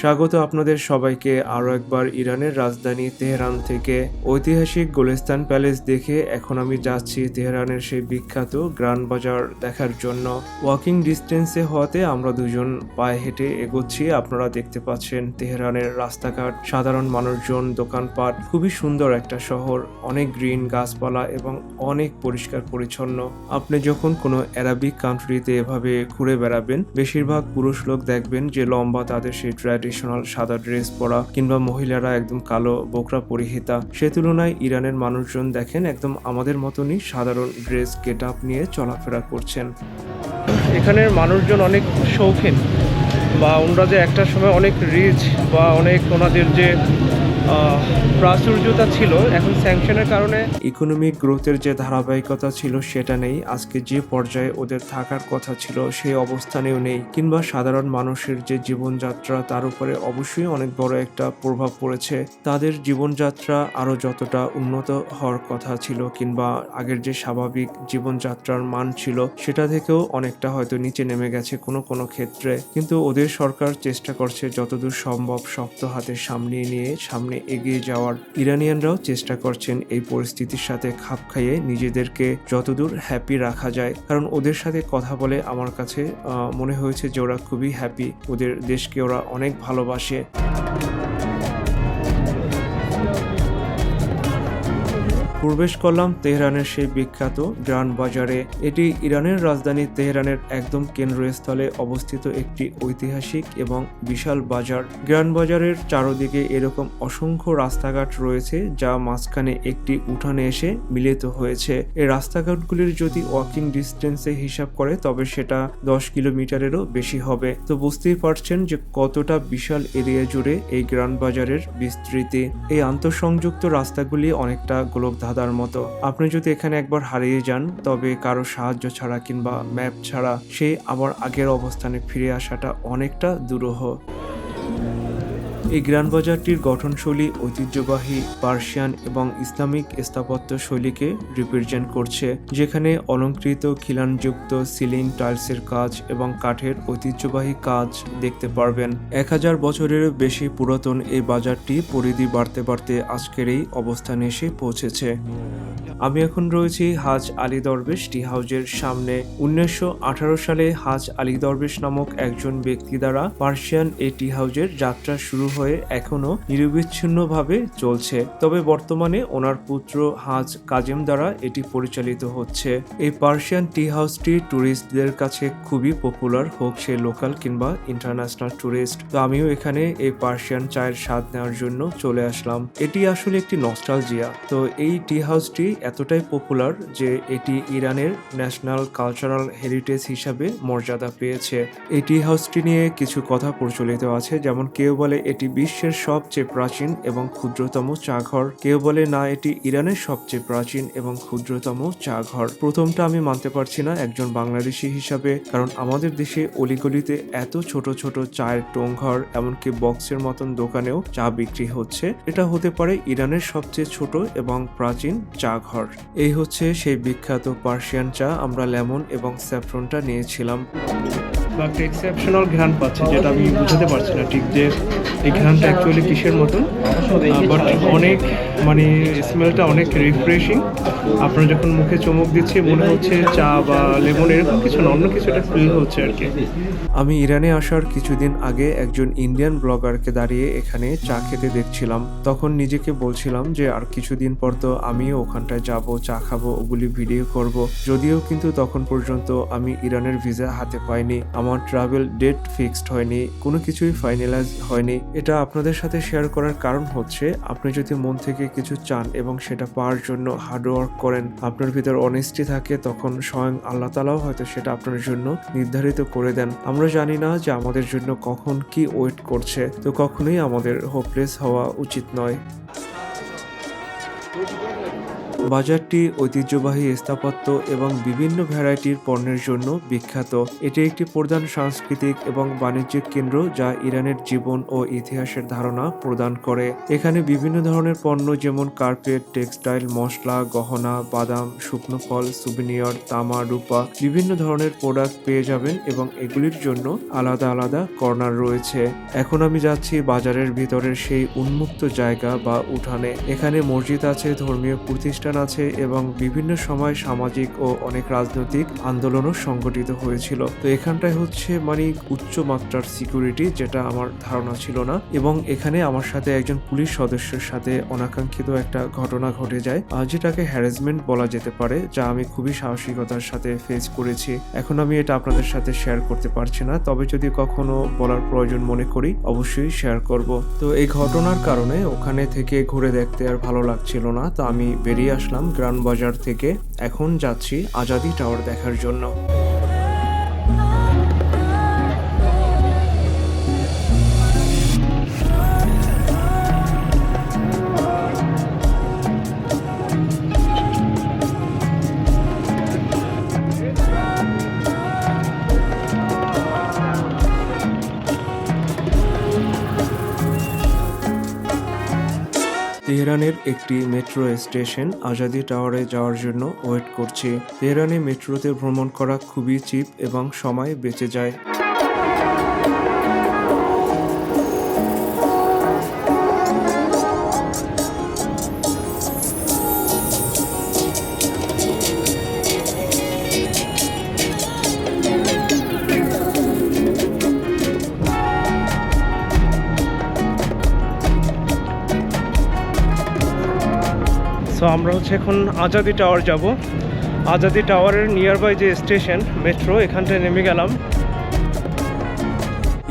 স্বাগত আপনাদের সবাইকে আরও একবার ইরানের রাজধানী তেহরান থেকে। ঐতিহাসিক গোলেস্তান প্যালেস দেখে এখন আমি যাচ্ছি তেহরানের সেই বিখ্যাত গ্রান্ড বাজার দেখার জন্য। ওয়াকিং ডিস্টেন্সে হওয়াতে আমরা দুজন পায়ে হেঁটে এগোচ্ছি। আপনারা দেখতে পাচ্ছেন তেহরানের রাস্তাঘাট। সাধারণ মানুষজন, দোকানপাট, খুবই সুন্দর একটা শহর। অনেক গ্রিন গাছপালা এবং অনেক পরিষ্কার পরিচ্ছন্ন। আপনি যখন কোনো অ্যারাবিক কান্ট্রিতে এভাবে ঘুরে বেড়াবেন, বেশিরভাগ পুরুষ লোক দেখবেন যে লম্বা তাদের সেই ট্র্যাডিশনাল সাদা ড্রেস পরা কিংবা মহিলারা একদম কালো বোকরা পরিহিতা, সে তুলনায় ইরানের মানুষজন দেখেন একদম আমাদের মতনই সাধারণ ড্রেস গেট আপ নিয়ে চলাফেরা করছেন। এখানের মানুষজন অনেক শৌখিন বা ওনারা যে একটা সময় অনেক রিচ বা অনেক ওনাদের যে প্রাচুর্যতা ছিল, এখন স্যাংশনের কারণে ইকোনমিক গ্রোথের যে ধারাবাহিকতা ছিল সেটা নেই, আজকে যে পর্যায়ে ওদের থাকার কথা ছিল সেই অবস্থানেও নেই, কিংবা সাধারণ মানুষের যে জীবনযাত্রা তার উপরে অবশ্যই অনেক বড় একটা প্রভাব পড়েছে। তাদের জীবনযাত্রা আরও যতটা উন্নত হওয়ার কথা ছিল, কিংবা আগের যে স্বাভাবিক জীবনযাত্রার মান ছিল, সেটা থেকেও অনেকটা হয়তো নিচে নেমে গেছে কোনো কোনো ক্ষেত্রে। কিন্তু ওদের সরকার চেষ্টা করছে যতদূর সম্ভব শক্ত হাতে সামনে নিয়ে, সামনে এগিয়ে যাওয়ার ইরানিয়ানরাও চেষ্টা করছেন এই পরিস্থিতির সাথে খাপ খাইয়ে নিজেদেরকে যতদূর হ্যাপি রাখা যায়। কারণ ওদের সাথে কথা বলে আমার কাছে মনে হয়েছে যে ওরা খুবই হ্যাপি ওদের দেশকে ওরা অনেক ভালোবাসে। প্রবেশ করলাম তেহরানের সেই বিখ্যাত গ্রান্ড বাজারে। এটি ইরানের রাজধানী তেহরানের একদম কেন্দ্রস্থলে অবস্থিত একটি ঐতিহাসিক এবং বিশাল বাজার। গ্রান্ড বাজারের চারদিকে এরকম অসংখ্য রাস্তাঘাট রয়েছে, যা মাঝখানে একটি উঠানে এসে মিলিত হয়েছে। এই রাস্তাঘাটগুলির যদি ওয়াকিং ডিস্টেন্সে হিসাব করে, তবে সেটা দশ কিলোমিটারেরও বেশি হবে। তো বুঝতেই পারছেন যে কতটা বিশাল এরিয়া জুড়ে এই গ্রান্ড বাজারের বিস্তৃতি। এই আন্তঃসংযুক্ত রাস্তাগুলি অনেকটা গোলক ধাঁধার মতো। আপনি যদি এখানে একবার হারিয়ে যান, তবে কারও সাহায্য ছাড়া কিংবা ম্যাপ ছাড়া সেই আবার আগের অবস্থানে ফিরে আসাটা অনেকটা দুরূহ। এই গ্রান্ড বাজারটির গঠনশৈলী ঐতিহ্যবাহী পার্সিয়ান এবং ইসলামিক স্থাপত্য শৈলীকে রিপ্রেজেন্ট করছে, যেখানে অলঙ্কৃত খিলানযুক্ত সিলিং টাইলসের কাজ এবং কাঠের ঐতিহ্যবাহী কাজ দেখতে পারবেন। এক হাজার বছরের বেশি পুরাতন এই বাজারটি পরিধি বাড়তে বাড়তে আজকের এই অবস্থানে এসে পৌঁছেছে। আমি এখন রয়েছি হাজ আলী দরবেশ টি হাউজের সামনে। উনিশশো আঠারো সালে হাজ আলী দরবেশ নামক একজন ব্যক্তি দ্বারা পার্সিয়ান এই টি হাউজের যাত্রা শুরু হয়ে এখনও নিরবিচ্ছিন্নভাবে চলছে। তবে বর্তমানে ওনার পুত্র হাজ কাজেম দ্বারা এটি পরিচালিত হচ্ছে। এই পার্সিয়ান টি হাউসটি ট্যুরিস্টদের কাছে খুবই পপুলার হোক সে লোকাল কিংবা ইন্টারন্যাশনাল ট্যুরিস্ট তো আমিও এখানে এই পার্সিয়ান চায়ের স্বাদ নেওয়ার জন্য চলে আসলাম। এটি আসলে একটি নস্টালজিয়া। তো এই টি হাউসটি এতটাই পপুলার যে এটি ইরানের ন্যাশনাল কালচারাল হেরিটেজ হিসাবে মর্যাদা পেয়েছে। এই টি হাউসটি নিয়ে কিছু কথা প্রচলিত আছে, যেমন কেউ বলে এটি বিশ্বের সবচেয়ে প্রাচীন এবং ক্ষুদ্রতম চাঘর। কেউ বলে না, এটি ইরানের সবচেয়ে প্রাচীন এবং ক্ষুদ্রতম চা ঘর প্রথমটা আমি মানতে পারছি না একজন বাংলাদেশি হিসাবে, কারণ আমাদের দেশে অলিগলিতে এত ছোট ছোট চায়ের টোংঘর এমনকি বক্সের মতন দোকানেও চা বিক্রি হচ্ছে। এটা হতে পারে ইরানের সবচেয়ে ছোট এবং প্রাচীন চা ঘর এই হচ্ছে সেই বিখ্যাত পার্সিয়ান চা। আমরা লেমন এবং স্যাফ্রনটা নিয়েছিলাম। একটা এক্সেপশনাল ঘ্রাণ পাচ্ছে, যেটা আমি বুঝতে পারছি না ঠিক যে এই ঘ্রাণটা অ্যাকচুয়ালি কিসের মতন। বাট অনেক মানে স্মেলটা অনেক রিফ্রেশিং আপনারা যখন মুখে চমক দিচ্ছে, মনে হচ্ছে চা বা লেমন, এরকম কিছু না, অন্য কিছু একটা ফিল হচ্ছে আর কি। আমি ইরানে আসার কিছুদিন আগে একজন ইন্ডিয়ান ব্লগারকে দাঁড়িয়ে এখানে চা খেতে দেখছিলাম। তখন নিজেকে বলছিলাম যে, আর কিছুদিন পর তো আমিও ওখানটায় যাব, চা খাব, ওগুলি ভিডিও করব। যদিও কিন্তু তখন পর্যন্ত আমি ইরানের ভিসা হাতে পাইনি। আমার ট্রাভেল ডেট ফিক্সড হয়নি, কোনো কিছুই ফাইনালাইজ হয়নি। এটা আপনাদের সাথে শেয়ার করার কারণ হচ্ছে, আপনি যদি মন থেকে কিছু চান এবং সেটা পাওয়ার জন্য হার্ডওয়ার্ক করেন, আপনার ভিতর অনেস্টি থাকে, তখন স্বয়ং আল্লাহ তালাও হয়তো সেটা আপনার জন্য নির্ধারিত করে দেন। আমরা জানি না যে আমাদের জন্য কখন কি ওয়েট করছে, তো কখনোই আমাদের হোপলেস হওয়া উচিত নয়। বাজারটি ঐতিহ্যবাহী স্থাপত্য এবং বিভিন্ন ভ্যারাইটির পণ্যের জন্য বিখ্যাত। এটি একটি প্রধান সাংস্কৃতিক এবং বাণিজ্যিক কেন্দ্র যা ইরানের জীবন ও ইতিহাসের ধারণা প্রদান করে। এখানে বিভিন্ন ধরনের পণ্য যেমন কার্পেট, টেক্সটাইল, মশলা, গহনা, বাদাম, শুকনো ফল, সুবিনিয়র, তামা, রূপা বিভিন্ন ধরনের প্রোডাক্ট পেয়ে যাবেন এবং এগুলির জন্য আলাদা আলাদা কর্নার রয়েছে। এখন আমি যাচ্ছি বাজারের ভিতরের সেই উন্মুক্ত জায়গা বা উঠানে। এখানে মসজিদ আছে, ধর্মীয় প্রতিষ্ঠান আছে এবং বিভিন্ন সময় সামাজিক ও অনেক রাজনৈতিক আন্দোলনও সংগঠিত হয়েছিল। তো এখানটায় হচ্ছে মানে উচ্চ মাত্রার সিকিউরিটি যেটা আমার ধারণা ছিল না এবং এখানে আমার সাথে একজন পুলিশ সদস্যের সাথে অনাকাঙ্ক্ষিত একটা ঘটনা ঘটে যায় আহ, যেটাকে হ্যারাসমেন্ট বলা যেতে পারে যা আমি খুবই সাহসিকতার সাথে ফেস করেছি। এখন আমি এটা আপনাদের সাথে শেয়ার করতে পারছি না তবে যদি কখনো বলার প্রয়োজন মনে করি অবশ্যই শেয়ার করব। তো এই ঘটনার কারণে ওখানে থেকে ঘুরে দেখতে আর ভালো লাগছিল না তো আমি বেরিয়ে আসলাম গ্রান বাজার থেকে। এখন যাচ্ছি আজাদি টাওয়ার দেখার জন্য। তেহরানের একটি মেট্রো স্টেশন আজাদি টাওয়ারে যাওয়ার জন্য ওয়েট করছি। তেহরানে মেট্রোতে ভ্রমণ করা খুবই চিপ এবং সময় বেঁচে যায়। সো আমরা হচ্ছে এখন আজাদি টাওয়ার যাব। আজাদি টাওয়ারের নিয়ারবাই যে স্টেশন মেট্রো এখানটায় নেমে গেলাম।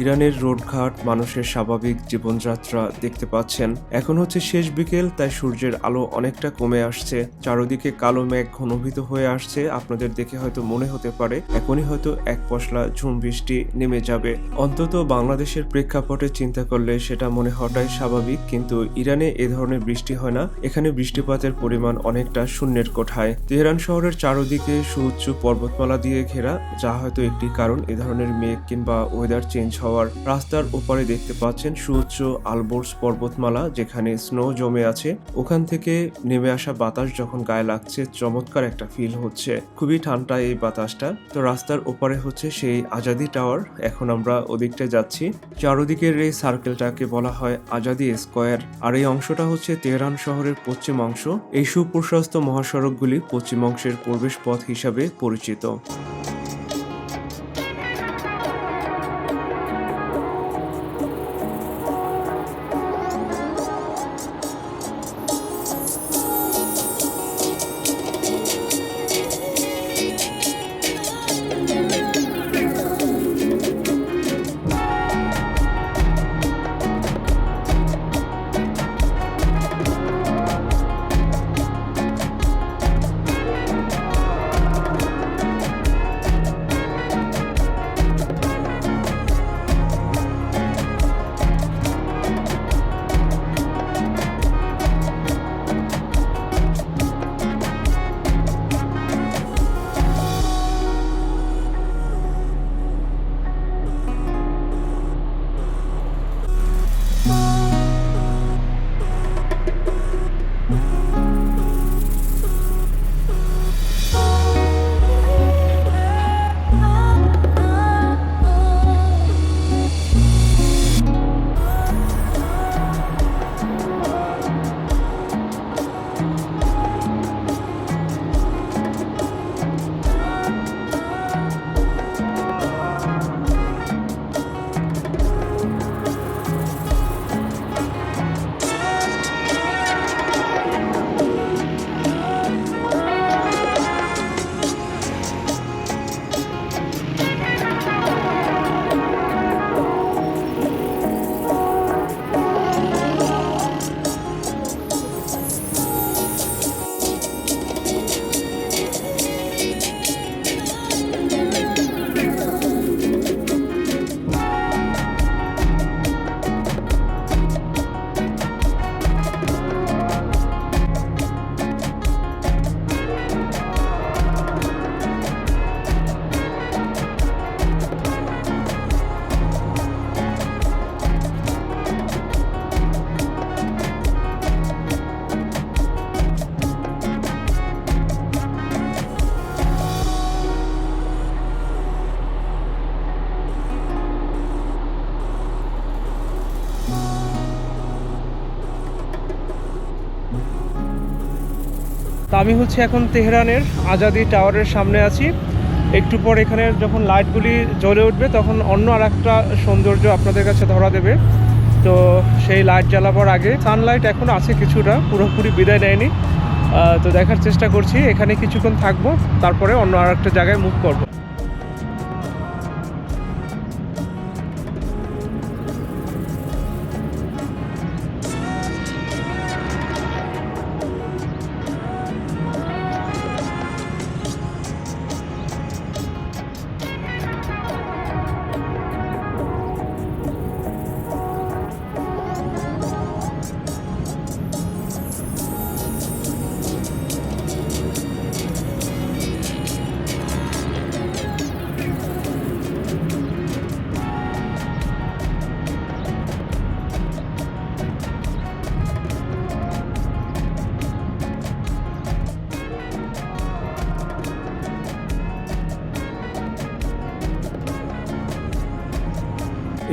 ইরানের রোডঘাট মানুষের স্বাভাবিক জীবনযাত্রা দেখতে পাচ্ছেন। এখন হচ্ছে শেষ বিকেল, তাই সূর্যের আলো অনেকটা কমে আসছে। চারদিকে কালো মেঘ ঘনভূত হয়ে আসছে। আপনাদের দেখে হয়তো মনে হতে পারে, এখনই হয়তো এক পশলা ঝুম বৃষ্টি নেমে যাবে। অন্তত বাংলাদেশের প্রেক্ষাপটে চিন্তা করলে সেটা মনে হওয়াটাই স্বাভাবিক, কিন্তু ইরানে এ ধরনের বৃষ্টি হয় না। এখানে বৃষ্টিপাতের পরিমাণ অনেকটা শূন্যের কোঠায়। তেহরান শহরের চারদিকে সুউচ্চ পর্বতমালা দিয়ে ঘেরা, যা হয়তো একটি কারণ এ ধরনের মেঘ কিংবা ওয়েদার চেঞ্জ হওয়ার রাস্তার ওপারে দেখতে পাচ্ছেন সুউচ্চ আলবোর্স পর্বতমালা যেখানে স্নো জমে আছে। ওখান থেকে নেমে আসা বাতাস যখন গায়ে লাগছে, চমৎকার একটা ফিল হচ্ছে। খুবই ঠান্ডা এই বাতাসটা। তো রাস্তার ওপারে হচ্ছে সেই আজাদি টাওয়ার। এখন আমরা ওদিকটা যাচ্ছি। চারোদিকের এই সার্কেলটাকে বলা হয় আজাদি স্কোয়ার আর এই অংশটা হচ্ছে তেহরান শহরের পশ্চিম অংশ। এই সুপ্রশস্ত মহাসড়কগুলি পশ্চিম অংশের প্রবেশ পথ হিসাবে পরিচিত। তা আমি হচ্ছে এখন তেহরানের আজাদি টাওয়ারের সামনে আছি। একটু পর এখানে যখন লাইটগুলি জ্বলে উঠবে, তখন অন্য আর একটা সৌন্দর্য আপনাদের কাছে ধরা দেবে। তো সেই লাইট জ্বালাবার আগে সানলাইট এখন আছে কিছুটা, পুরোপুরি বিদায় নেয়নি। তো দেখার চেষ্টা করছি, এখানে কিছুক্ষণ থাকব, তারপরে অন্য আর একটা জায়গায় মুভ করব।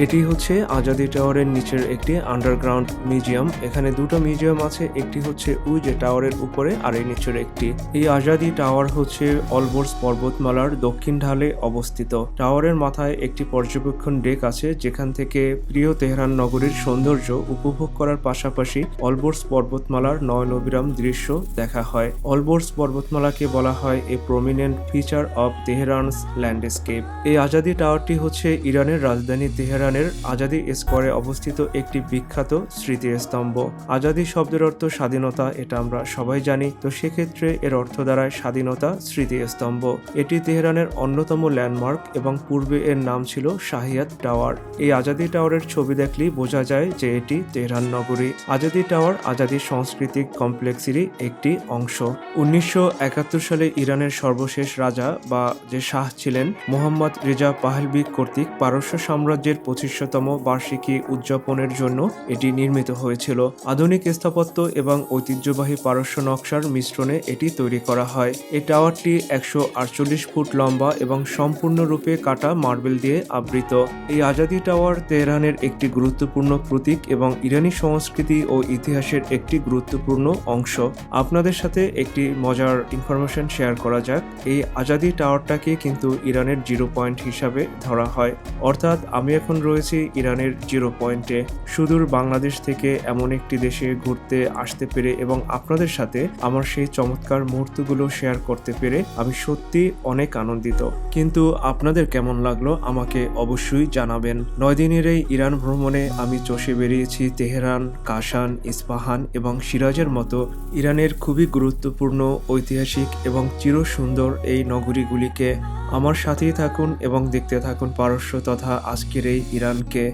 এটি হচ্ছে আজাদি টাওয়ারের নিচের একটি আন্ডারগ্রাউন্ড মিউজিয়াম এখানে দুটো মিউজিয়াম আছে, একটি হচ্ছে ওই যে টাওয়ারের উপরে আর এই নিচের একটি। এই আজাদি টাওয়ার হচ্ছে অলবোর্স পর্বতমালার দক্ষিণ ঢালে অবস্থিত। টাওয়ারের মাথায় একটি পর্যবেক্ষণ ডেক আছে, যেখান থেকে প্রিয় তেহরান নগরীর সৌন্দর্য উপভোগ করার পাশাপাশি অলবোর্স পর্বতমালার নয়নবিরাম দৃশ্য দেখা হয়। অলবোর্স পর্বতমালাকে বলা হয় a prominent feature of Tehran's landscape এই আজাদি টাওয়ারটি হচ্ছে ইরানের রাজধানী তেহরানের আজাদি স্কোয়ারে অবস্থিত একটি বিখ্যাত স্মৃতিস্তম্ভ। আজাদি শব্দের অর্থ স্বাধীনতা, এটা আমরা সবাই জানি। তো সেক্ষেত্রে এর অর্থ দ্বারায় স্বাধীনতা স্মৃতিস্তম্ভ। এটি তেহরানের অন্যতম ল্যান্ডমার্ক এবং পূর্বে এর নাম ছিল শাহিয়াত টাওয়ার। এই আজাদি টাওয়ারের ছবি দেখলেই বোঝা যায় যে এটি তেহরান নগরী। আজাদি টাওয়ার আজাদি সাংস্কৃতিক কমপ্লেক্সেরই একটি অংশ। উনিশশো একাত্তর সালে ইরানের সর্বশেষ রাজা বা যে শাহ ছিলেন, মোহাম্মদ রেজা পাহলবি কর্তৃক পারস্য সাম্রাজ্যের পঁচিশতম বার্ষিকী উদযাপনের জন্য এটি নির্মিত হয়েছিল। আধুনিক স্থাপত্য এবং ঐতিহ্যবাহী পারস্য নকশার মিশ্রণে এটি তৈরি করা হয়। এই টাওয়ারটি একশো আটচল্লিশ ফুট লম্বা এবং সম্পূর্ণরূপে কাটা মার্বেল দিয়ে আবৃত। এই আজাদি টাওয়ার তেহরানের একটি গুরুত্বপূর্ণ প্রতীক এবং ইরানি সংস্কৃতি ও ইতিহাসের একটি গুরুত্বপূর্ণ অংশ। আপনাদের সাথে একটি মজার ইনফরমেশন শেয়ার করা যাক। এই আজাদি টাওয়ারটাকে কিন্তু ইরানের জিরো পয়েন্ট হিসাবে ধরা হয়। অর্থাৎ আমি এখন রয়েছি ইরানের জিরো পয়েন্টে। সুদূর বাংলাদেশ থেকে এমন একটি দেশে ঘুরতে আসতে পেরে এবং আপনাদের সাথে আমার সেই চমৎকার মুহূর্তগুলো শেয়ার করতে পেরে আমি সত্যি অনেক আনন্দিত। কিন্তু আপনাদের কেমন লাগল আমাকে অবশ্যই জানাবেন। নয় দিনের এই ইরান ভ্রমণে আমি চষে বেরিয়েছি তেহরান কাশান ইস্পাহান এবং সিরাজের মতো ইরানের খুবই গুরুত্বপূর্ণ ঐতিহাসিক এবং চিরসুন্দর এই নগরীগুলিকে। আমার সাথেই থাকুন এবং দেখতে থাকুন পারস্য তথা আজকের এই ইরানকে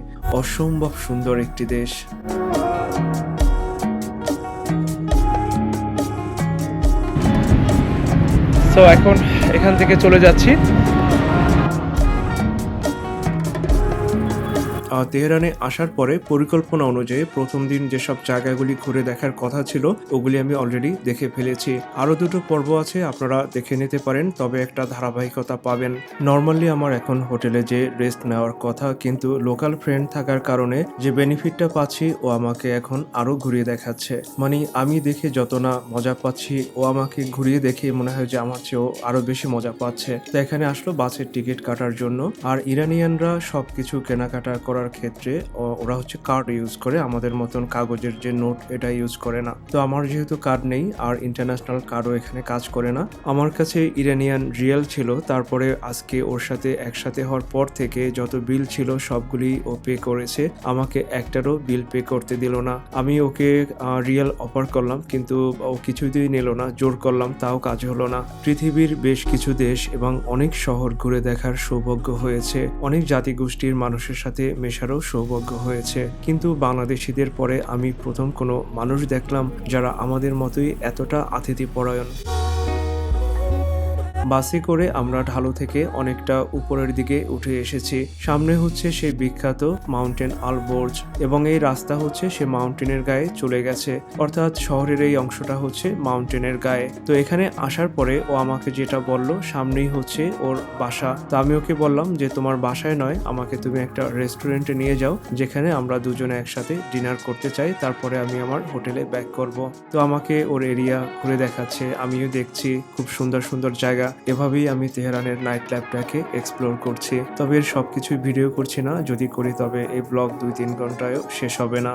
অসম্ভব সুন্দর একটি দেশ। সো এখন এখান থেকে চলে যাচ্ছি। তেহরানে আসার পরে পরিকল্পনা অনুযায়ী প্রথম দিন যেসব জায়গাগুলি ঘুরে দেখার কথা ছিল, ওগুলি আমি অলরেডি দেখে ফেলেছি। আরও দুটো পর্ব আছে, আপনারা দেখে নিতে পারেন, তবে একটা ধারাবাহিকতা পাবেন। নর্মালি আমার এখন হোটেলে যে রেস্ট নেওয়ার কথা, কিন্তু লোকাল ফ্রেন্ড থাকার কারণে যে বেনিফিটটা পাচ্ছি, ও আমাকে এখন আরও ঘুরিয়ে দেখাচ্ছে। মানে আমি দেখে যত না মজা পাচ্ছি, ও আমাকে ঘুরিয়ে দেখে মনে হয় যে আমার চেয়েও আরও বেশি মজা পাচ্ছে। তো এখানে আসলো বাসের টিকিট কাটার জন্য। আর ইরানিয়ানরা সবকিছু কেনাকাটা করার ক্ষেত্রে ওরা হচ্ছে কার্ড ইউজ করে আমাদের মতন কাগজের যে নোট এটা ইউজ করে না। তো আমার যেহেতু কার্ড নেই, আর ইন্টারন্যাশনাল কার্ডও এখানে কাজ করে না, আমার কাছে ইরানিয়ান রিয়েল ছিল, তারপরে আজকে ওর সাথে একসাথে হওয়ার পর থেকে যত বিল ছিল সবগুলি ও পে করেছে, আমাকে একটারও বিল পে করতে দিল না। আমি ওকে রিয়েল অফার করলাম, কিন্তু ও কিছুতেই নিল না, জোর করলাম, তাও কাজ হলো না। পৃথিবীর বেশ কিছু দেশ এবং অনেক শহর ঘুরে দেখার সৌভাগ্য হয়েছে। অনেক জাতিগোষ্ঠীর মানুষের সাথে মেশারও সৌভাগ্য হয়েছে। কিন্তু বাংলাদেশিদের পরে আমি প্রথম কোনো মানুষ দেখলাম যারা আমাদের মতোই এতটা আতিথি পরায়ণ বাসে করে আমরা ঢালু থেকে অনেকটা উপরের দিকে উঠে এসেছি। সামনে হচ্ছে সেই বিখ্যাত মাউন্টেন আলবোর্জ এবং এই রাস্তা হচ্ছে সে মাউন্টেনের গায়ে চলে গেছে। অর্থাৎ শহরের এই অংশটা হচ্ছে মাউন্টেনের গায়ে। তো এখানে আসার পরে ও আমাকে যেটা বলল, সামনেই হচ্ছে ওর বাসা। তো আমি ওকে বললাম যে, তোমার বাসায় নয়, আমাকে তুমি একটা রেস্টুরেন্টে নিয়ে যাও, যেখানে আমরা দুজনে একসাথে ডিনার করতে চাই। তারপরে আমি আমার হোটেলে ব্যাক করব। তো আমাকে ওর এরিয়া ঘুরে দেখাচ্ছে। আমিও দেখছি, খুব সুন্দর সুন্দর জায়গা। এভাবেই আমি তেহরানের নাইট ল্যাবটাকে এক্সপ্লোর করছি। তবে এর সবকিছুই ভিডিও করছি না। যদি করি তবে এই ব্লগ দুই তিন ঘন্টায়ও শেষ হবে না।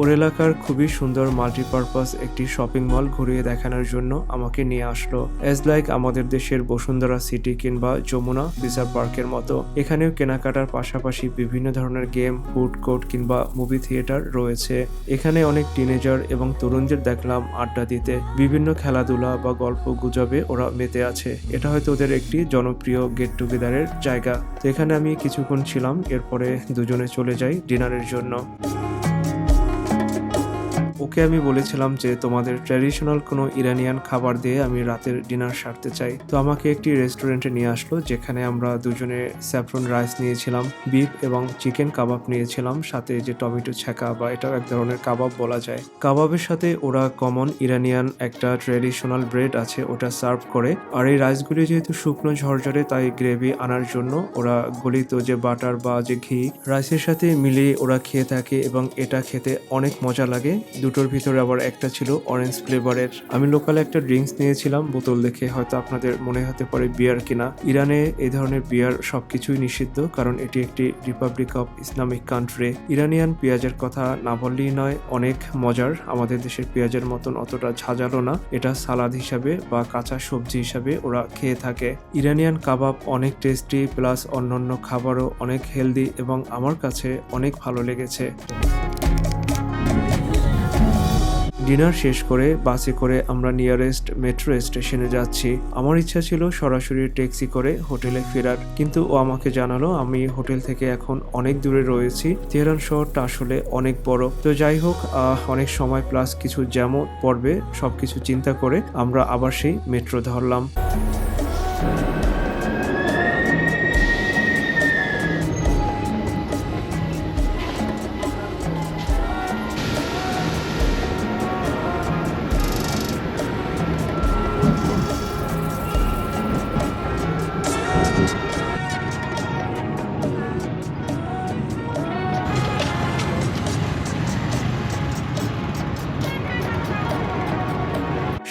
ওর এলাকার খুবই সুন্দর মাল্টিপারপাস একটি শপিং মল ঘুরিয়ে দেখানোর জন্য আমাকে নিয়ে আসলো। এজ লাইক আমাদের দেশের বসুন্ধরা সিটি কিংবা যমুনা বিজার পার্কের মতো। এখানেও কেনাকাটার পাশাপাশি বিভিন্ন ধরনের গেম, ফুড কোর্ট কিংবা মুভি থিয়েটার রয়েছে। এখানে অনেক টিনেজার এবং তরুণদের দেখলাম আড্ডা দিতে। বিভিন্ন খেলাধুলা বা গল্প গুজবে ওরা মেতে আছে। এটা হয়তো ওদের একটি জনপ্রিয় গেট টুগেদারের জায়গা। তো এখানে আমি কিছুক্ষণ ছিলাম, এরপরে দুজনে চলে যাই ডিনারের জন্য। ওকে আমি বলেছিলাম যে তোমাদের ট্র্যাডিশনাল কোনো ইরানিয়ান খাবার দিয়ে আমি রাতের ডিনার সারতে চাই। তো আমাকে একটি রেস্টুরেন্টে নিয়ে আসলো, যেখানে আমরা দুজনে স্যাফরন রাইস নিয়েছিলাম, বিফ এবং চিকেন কাবাব নিয়েছিলাম, সাথে যে টমেটো ছ্যাঁকা বা এটাও এক ধরনের কাবাব বলা যায়। কাবাবের সাথে ওরা কমন ইরানিয়ান একটা ট্র্যাডিশনাল ব্রেড আছে, ওটা সার্ভ করে। আর এই রাইসগুলি যেহেতু শুকনো ঝরঝরে, তাই গ্রেভি আনার জন্য ওরা গলিত যে বাটার বা যে ঘি, রাইসের সাথে মিলিয়ে ওরা খেয়ে থাকে এবং এটা খেতে অনেক মজা লাগে। দুটোর ভিতরে আবার একটা ছিল অরেঞ্জ ফ্লেভারের আমি লোকাল একটা ড্রিঙ্কস নিয়েছিলাম বোতল দেখে, হয়তো আপনাদের মনে হতে পারে বিয়ার কিনা। ইরানে এই ধরনের বিয়ার সবকিছুই নিষিদ্ধ, কারণ এটি একটি republic of Islamic country Iranian পেঁয়াজের কথা না বললেই নয়, অনেক মজার। আমাদের দেশের পেঁয়াজের মতন অতটা ঝাঁঝালো না। এটা সালাদ হিসাবে বা কাঁচা সবজি হিসাবে ওরা খেয়ে থাকে। ইরানিয়ান কাবাব অনেক টেস্টি প্লাস অন্যান্য খাবারও অনেক হেলদি এবং আমার কাছে অনেক ভালো লেগেছে। ডিনার শেষ করে বাসে করে আমরা নিয়ারেস্ট মেট্রো স্টেশনে যাচ্ছি। আমার ইচ্ছা ছিল সরাসরি ট্যাক্সি করে হোটেলে ফেরার, কিন্তু ও আমাকে জানালো আমি হোটেল থেকে এখন অনেক দূরে রয়েছি। তেহরান শহরটা আসলে অনেক বড়। তো যাই হোক অনেক সময় প্লাস কিছু জ্যামও পড়বে, সবকিছু চিন্তা করে আমরা আবার সেই মেট্রো ধরলাম।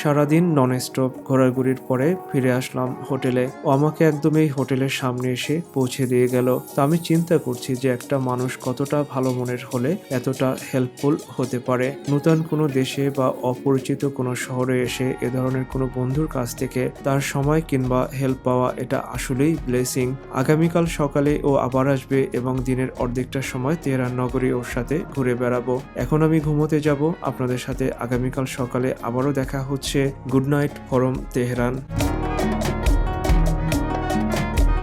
সারাদিন নন স্টপ ঘোরাঘুরির পরে ফিরে আসলাম হোটেলে ও আমাকে একদম এই হোটেলের সামনে এসে পৌঁছে দিয়ে গেল। তো আমি চিন্তা করছি যে একটা মানুষ কতটা ভালো মনের হলে এতটা হেল্পফুল হতে পারে। নতুন কোনো দেশে বা অপরিচিত কোনো শহরে এসে এ ধরনের কোনো বন্ধুর কাছ থেকে তার সময় কিংবা হেল্প পাওয়া এটা আসলেই ব্লেসিং আগামীকাল সকালে ও আবার আসবে এবং দিনের অর্ধেকটা সময় তেহরান নগরী ওর সাথে ঘুরে বেড়াবো। এখন আমি ঘুমোতে যাব। আপনাদের সাথে আগামীকাল সকালে আবারও দেখা হচ্ছে। Good night from Tehran.